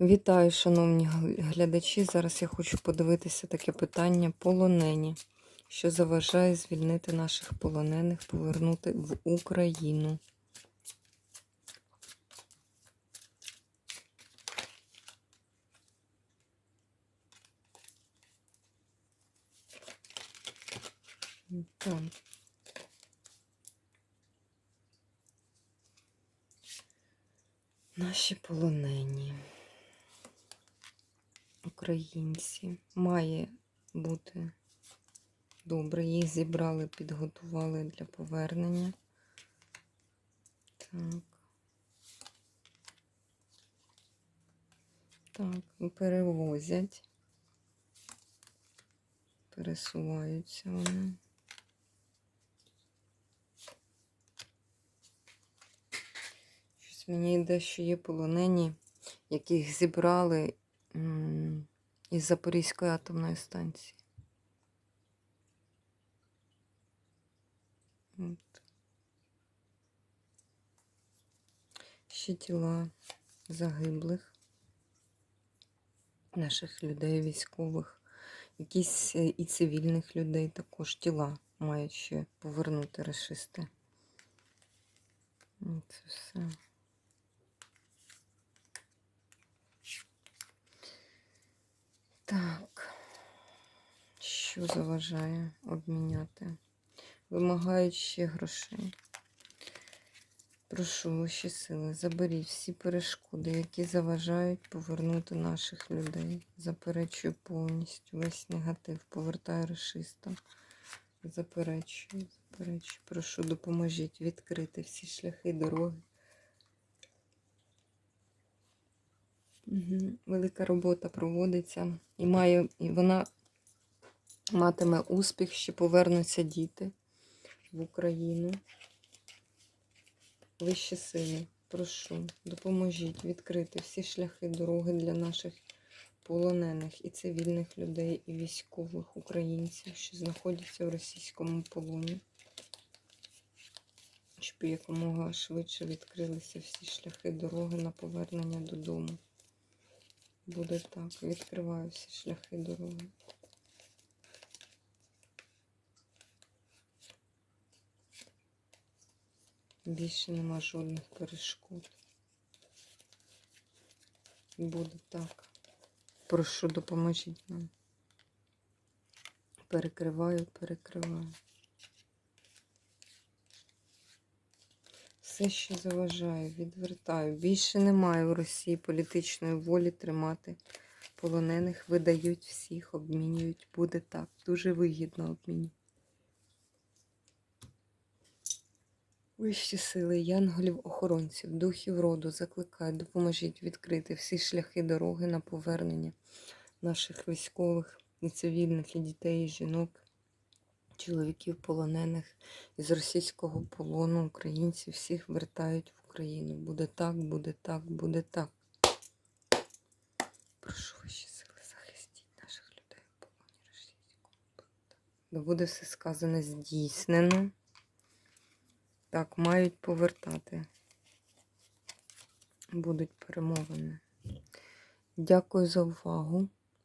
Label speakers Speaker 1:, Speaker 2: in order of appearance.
Speaker 1: Вітаю, шановні глядачі. Зараз я хочу подивитися таке питання полонені, що заважає звільнити наших полонених, повернути в Україну. Так. Наші полонені. Українці. Має бути добре. Їх зібрали, підготували для повернення. Так. Так, перевозять. Пересуваються вони. Щось мені йде, що є полонені, яких зібрали із Запорізької атомної станції. Ще тіла загиблих, наших людей, військових, якісь е, і цивільних людей також тіла мають ще повернути расисти. Це все. Так, що заважає обміняти? Вимагають ще грошей. Прошу ваші сили, заберіть всі перешкоди, які заважають повернути наших людей. Заперечую повністю весь негатив, повертаю расистам. Заперечую, заперечую. Прошу, допоможіть відкрити всі шляхи дороги. Велика робота проводиться і має, і вона матиме успіх, що повернуться діти в Україну. Вищі сили, прошу, допоможіть відкрити всі шляхи дороги для наших полонених і цивільних людей, і військових українців, що знаходяться в російському полоні. Щоб якомога швидше відкрилися всі шляхи дороги на повернення додому. Буде так. Відкриваю всі шляхи дороги. Більше нема жодних перешкод. Буде так. Прошу, допоможіть нам. Перекриваю, перекриваю. Все, що заважає, відвертаю. Більше немає в Росії політичної волі тримати полонених. Видають всіх, обмінюють. Буде так. Дуже вигідно обмінюють. Вищі сили, янголів, охоронців, духів роду закликають, допоможіть відкрити всі шляхи дороги на повернення наших військових і цивільних, і дітей, і жінок, чоловіків полонених із російського полону, українців, всіх вертають в Україну. Буде так, буде так, буде так. Прошу вищі сили, захистіть наших людей в полоні російського. Буде все сказане здійснено. Так, мають повертати. Будуть перемовини. Дякую за увагу.